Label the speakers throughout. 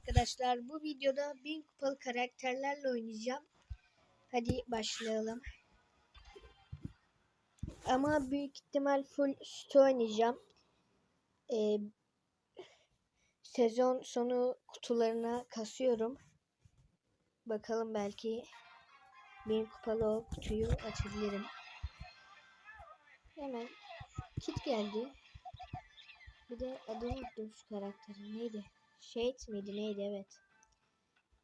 Speaker 1: arkadaşlar. Bu videoda 1000 kupalı karakterlerle oynayacağım. Hadi başlayalım. Ama büyük ihtimal full sütü oynayacağım. Ee, sezon sonu kutularına kasıyorum. Bakalım belki 1000 kupalı o kutuyu açabilirim. Hemen kit geldi. Bir de adını unuttum şu karakterin. Neydi? Shade miydi? Neydi? Evet.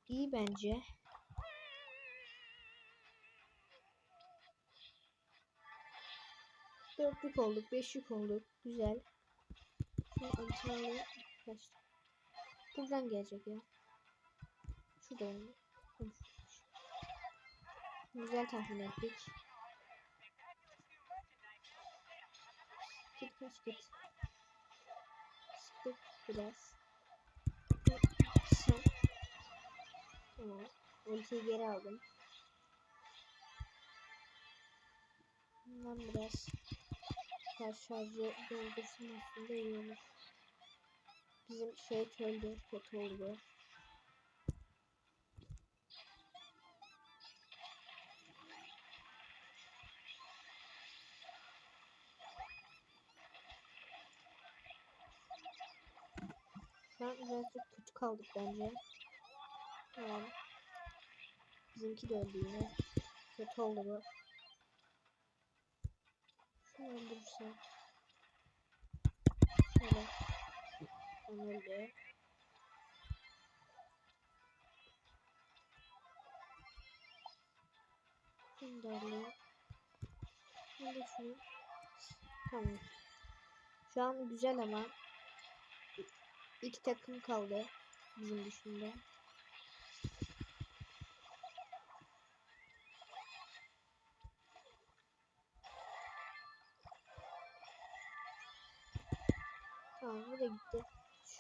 Speaker 1: İyi bence. Dörtlük olduk. Beşlik olduk. Güzel. Buradan gelecek ya. Şuradan. Hı. Güzel tahmin ettik. Git kaç git. Sıktık biraz. Tamam. Ultiyi geri aldım. Bundan biraz ters şarjı doldursam aslında iyi. Bizim şey öldü. Kötü oldu. Şu an birazcık kötü kaldık bence. Tamam. Bizimki de öldü yine. Kötü oldu bu. Şunu öldürürsem. Şöyle. Onu öldü. Şunu da alayım. Şunu da şunu. Tamam. Şu an güzel ama İki takım kaldı bizim dışında.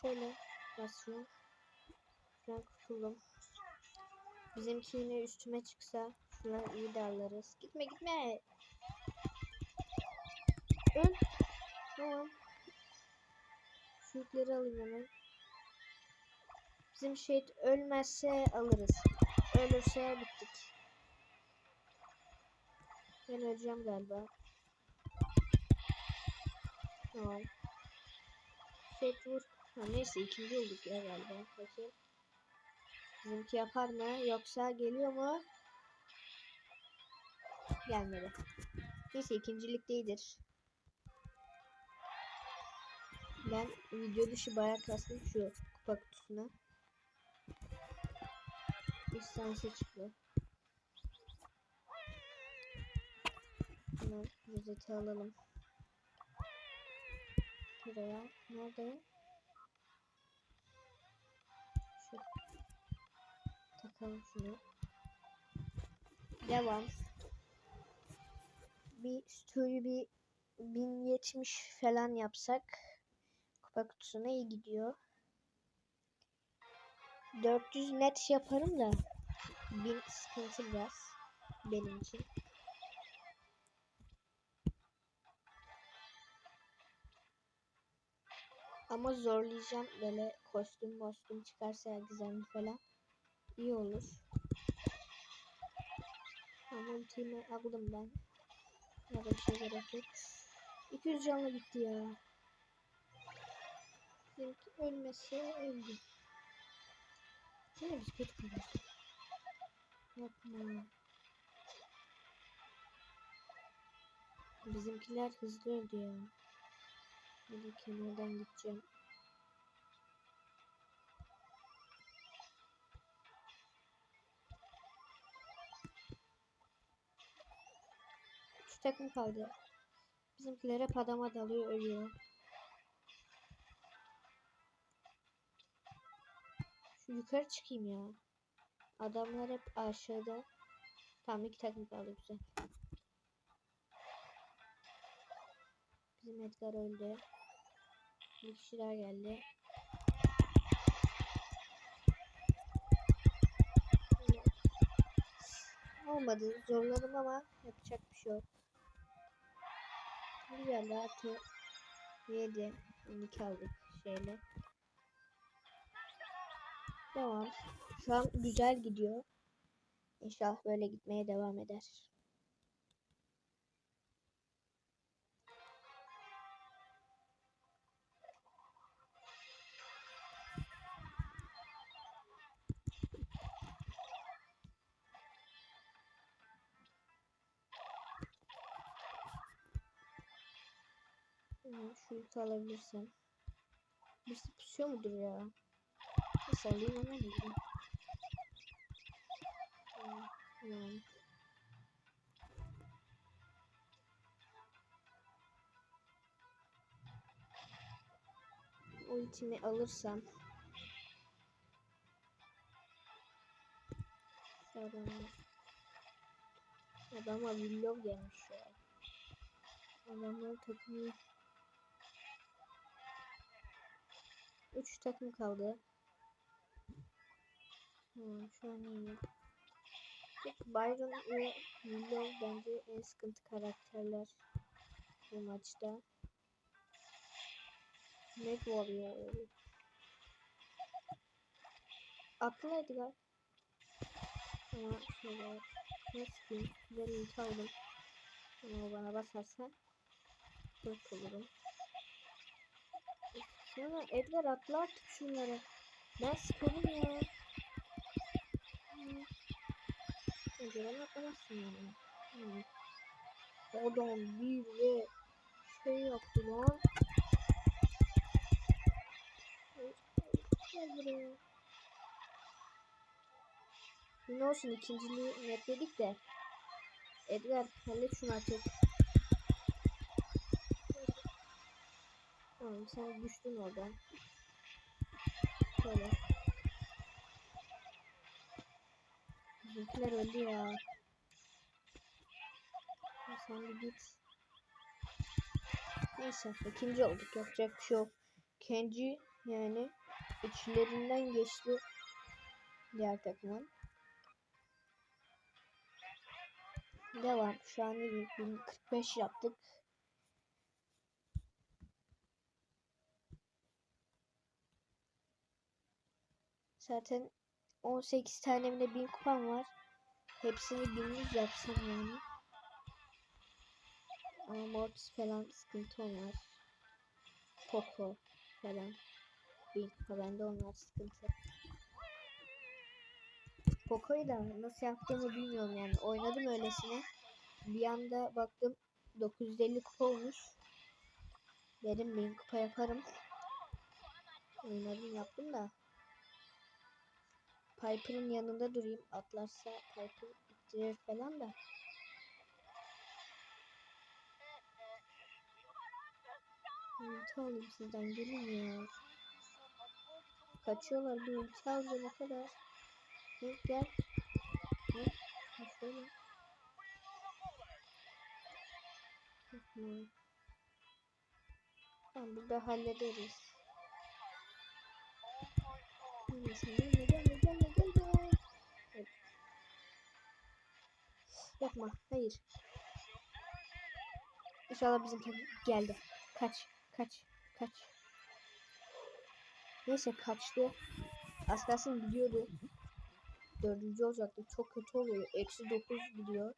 Speaker 1: Şöyle basıyorum. Şuradan kurtuldum. Bizimki yine üstüme çıksa şuradan iyi darlarız. Gitme gitme. Öl. Tamam. Şu yükleri alayım hemen. Bizim şey ölmezse alırız. Ölürse bittik. Ben öleceğim galiba. Tamam. Şey vur. Ha, neyse ikinci olduk ya galiba. Bakayım. Bizimki yapar mı? Yoksa geliyor mu? Gelmedi. Neyse ikincilik değildir. Ben video dışı bayağı kastım şu kupa kutusuna. İstansı çıktı. Hemen rozeti alalım. Buraya. Nerede? Takalım şunu. Devam. Bir story bir 1070 falan yapsak kupa kutusuna iyi gidiyor. 400 net yaparım da 1000 sıkıntı biraz benim için. Ama zorlayacağım böyle kostüm kostüm çıkarsa gizemli falan iyi olur. Ultimi aldım ben. Ya da bir şey gerek yok. 200 canlı gitti ya. Benimki ölmese öldü. Yine biz kötü kalırız. Yapma. Bizimkiler hızlı öldü ya. Böyle kenardan gideceğim. Takım kaldı. Bizimkiler hep adama dalıyor ölüyor. Şu yukarı çıkayım ya. Adamlar hep aşağıda. Tamam iki takım kaldı güzel. Bizim Edgar öldü. Bir kişi geldi. Olmadı. Zorladım ama yapacak bir şey yok. Güzel artı 7 12 aldık şeyle. Devam. Şu an güzel gidiyor. İnşallah böyle gitmeye devam eder. Şu yükü alabilirsem. Birisi pusuyor mudur ya? Neyse alayım ona gideyim. Tamam. Tamam. Ultimi alırsam Adam Adama villog gelmiş ya. Adamların takımı Üç takım kaldı. Hmm, şu an iyi. Byron ve Willow bence en sıkıntı karakterler bu maçta. Meg Warrior. Atla Edgar. Ama şöyle nasıl güzel ulti aldım. Ama bana basarsa dört olurum. Sonra Edgar atla artık şunları. Ben sıkıldım ya. Hmm. Önceden atlamazsın yani. Hmm. Adam bir ve şey yaptı lan. Gel buraya. Ne olsun ikinciliği netledik de. Edgar hallet şunu artık. Tamam sen düştün oradan. Şöyle. Bizimkiler öldü ya. Sen bir git. Neyse ikinci olduk yapacak bir şey yok. Kenji yani içlerinden geçti diğer takımın. Devam. Şu an iyi. 1045 yaptık. Zaten 18 tane bile 1000 kupam var. Hepsini 1100 yapsam yani. Ama Mortis falan sıkıntı olmaz. Poco falan. 1000 kupa bende onlar sıkıntı. Poco'yu da nasıl yaptığımı bilmiyorum yani. Oynadım öylesine. Bir anda baktım 950 kupa olmuş. Dedim 1000 kupa yaparım. Oynadım yaptım da. Piper'ın yanında durayım. Atlarsa Piper ittirir falan da. Ulti alayım sizden gelin ya. Kaçıyorlar bir ulti alacağım kadar. Gel gel. Gel. Şöyle. Tamam burada hallederiz. Neyse gelme Yapma hayır. İnşallah bizimki geldi. Kaç kaç kaç. Neyse kaçtı. Az kalsın gidiyordu. Dördüncü olacaktı. Çok kötü oluyor. Eksi dokuz gidiyor.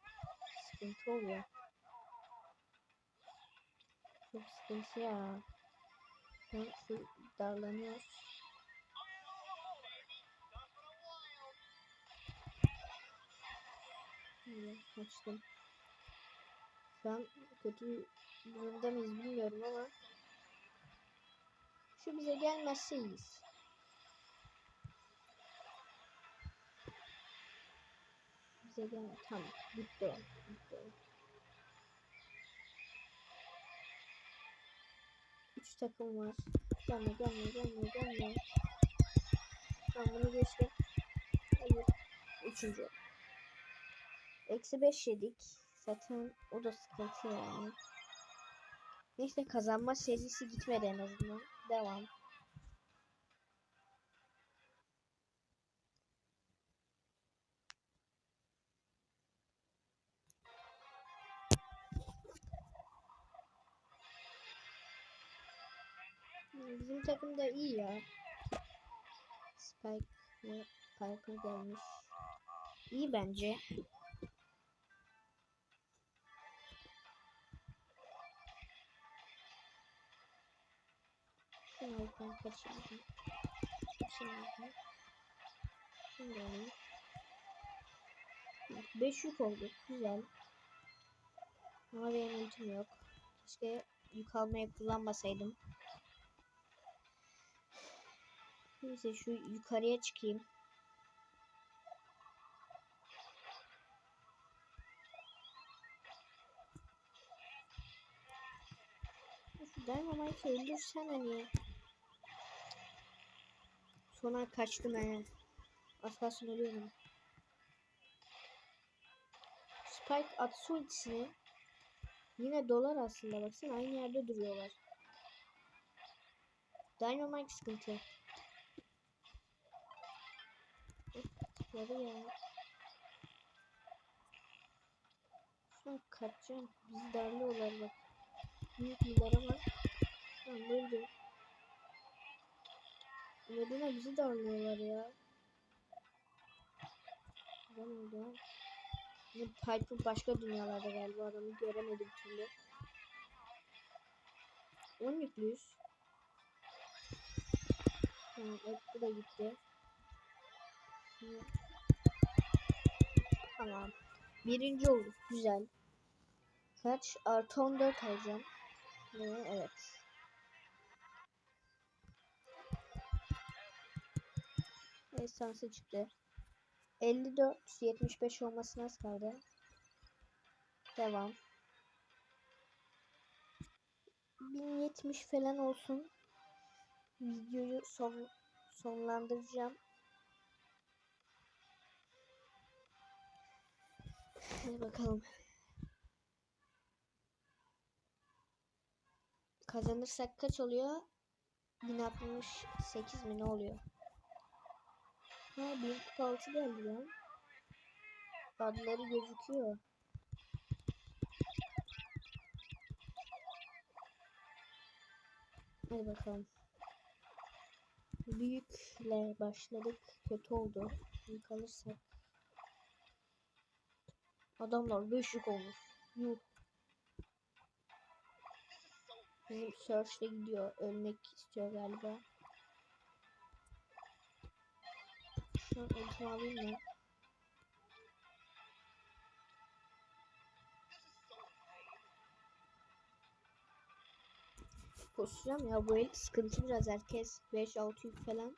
Speaker 1: Sıkıntı oluyor. Çok sıkıntı ya. Ben şu darlanıyor. Şimdi kaçtım. Şu an kötü durumda mıyız bilmiyorum ama şu bize gelmezse iyiyiz. Bize gel tamam bitti o. Bitti o. Üç takım var. Gelme gelme gelme gelme. Tamam bunu geçtim. Hayır. Üçüncü. Eksi beş yedik. Zaten o da sıkıntı yani. Neyse kazanma serisi gitmedi en azından. Devam. Bizim takım da iyi ya. Spike Piper gelmiş. İyi bence. Şunu alıp ben kaçırdım. Kaçırdım. Şimdi alayım. 5 yük oldu. Güzel. Ama benim ultim yok. Keşke yük almaya kullanmasaydım. Neyse şu yukarıya çıkayım. Dynamite öldürsen hani. Sonra kaçtım he. Az kalsın ölüyorum. Spike atsı ultisini yine dolar aslında baksana aynı yerde duruyorlar. Dynamite sıkıntı. Yarı ya. Şu an kaçacağım. Bizi darlıyorlar bak. Büyük miler ama. Tamam öldü. Medine bizi darlıyorlar ya. Adam öldü. Bizim Piper başka dünyalarda galiba adamı göremedim türlü. 10 yüklüyüz. Tamam evet, bu da gitti. Tamam. Birinci olduk. Güzel. Kaç? Artı 14 alacağım. Ve evet. Esansı çıktı. 54, 75 olmasına az kaldı. Devam. 1070 falan olsun. Videoyu son sonlandıracağım. Hadi bakalım. Kazanırsak kaç oluyor? 1068 mi ne oluyor? Ha 1046 geldi lan. Adları gözüküyor. Hadi bakalım. Büyükle başladık. Kötü oldu. Büyük alırsak. Adamlar beşlik olmuş. Yuh. Bizim search'te gidiyor. Ölmek istiyor galiba. Şu an ultimi alayım mı? Koşacağım ya bu el sıkıntı biraz herkes 5-6 yük falan.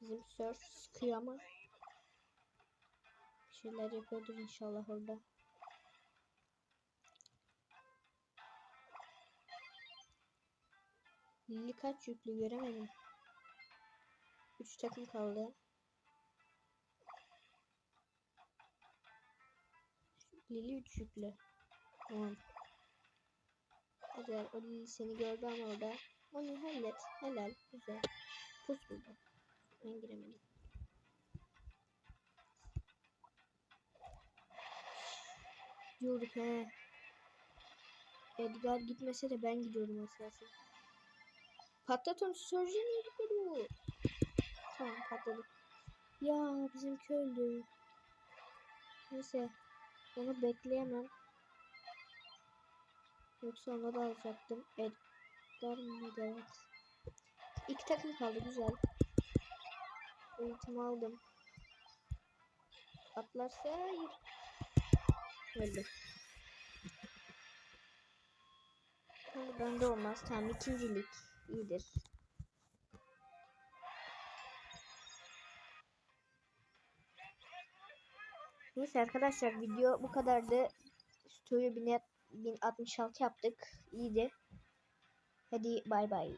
Speaker 1: Bizim search sıkıyor ama bir şeyler yapıyordur inşallah orada. Lili kaç yüklü göremedim. 3 takım kaldı. Lili 3 yüklü. Tamam. Güzel. O Lili seni gördü ama orada. Onu hallet. Helal. Güzel. Pus burada. Ben giremedim. Diyorduk he. Edgar gitmese de ben gidiyorum esasında. Patlat onu Surgeon niye gitmedi bu? Tamam patladı. Ya bizimki öldü. Neyse. Onu bekleyemem. Yoksa onu da alacaktım. Edgar mıydı evet. İki takım kaldı güzel. Ultimi aldım. Atlarsa hayır. Öldü. Bende olmaz. Tamam ikincilik iyidir. Neyse arkadaşlar video bu kadardı. Stüdyo 1066 yaptık. İyiydi. Hadi bay bay.